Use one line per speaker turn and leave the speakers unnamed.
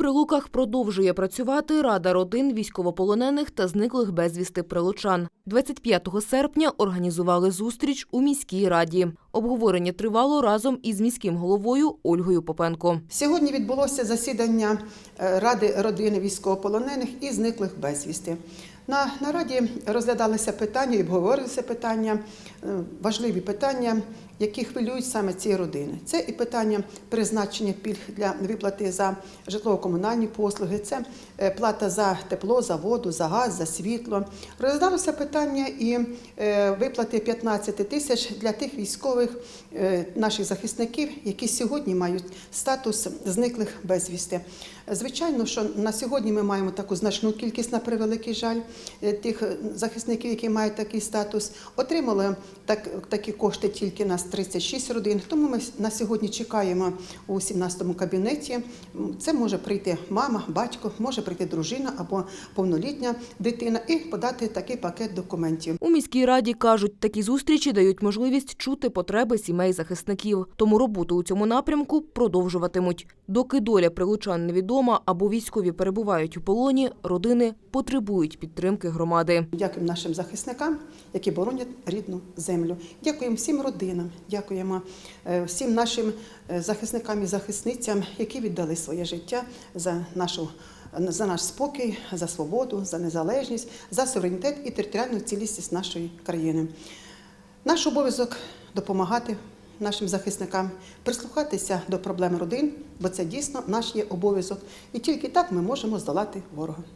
Прилуках продовжує працювати Рада родин військовополонених та зниклих безвісти прилучан. 25 серпня організували зустріч у міській раді. Обговорення тривало разом із міським головою Ольгою Попенко.
Сьогодні відбулося засідання е, Ради родини військовополонених і зниклих безвісти. На нараді розглядалися питання і обговорилися питання, е, важливі питання, які хвилюють саме ці родини. Це і питання призначення пільг для виплати за житлово-комунальні послуги, це е, плата за тепло, за воду, за газ, за світло. Розглядалося питання і виплати 15 тисяч для тих військових е, наших захисників, які сьогодні мають статус зниклих безвісти. Звичайно, що на сьогодні ми маємо таку значну кількість на превеликий жаль е, тих е, захисників, які мають такий статус. Отримали так, такі кошти тільки нас 36 родин. Тому ми на сьогодні чекаємо у 17-му кабінеті. Це може прийти мама, батько, може прийти дружина або повнолітня дитина і подати такий пакет документів.
У міській раді кажуть, такі зустрічі дають можливість чути потреби сімей захисників. Тому роботу у цьому напрямку продовжуватимуть. Доки доля прилучан невідома або військові перебувають у полоні, родини потребують підтримки громади.
Дякуємо нашим захисникам, які боронять рідну землю. Дякуємо всім родинам, дякуємо е, всім нашим е, захисникам і захисницям, які віддали своє життя за нашу. За наш спокій, за свободу, за незалежність, за суверенітет і територіальну цілісність нашої країни. Наш обов'язок допомагати нашим захисникам, прислухатися до проблем родин, бо це дійсно наш є обов'язок. І тільки так ми можемо здолати ворога.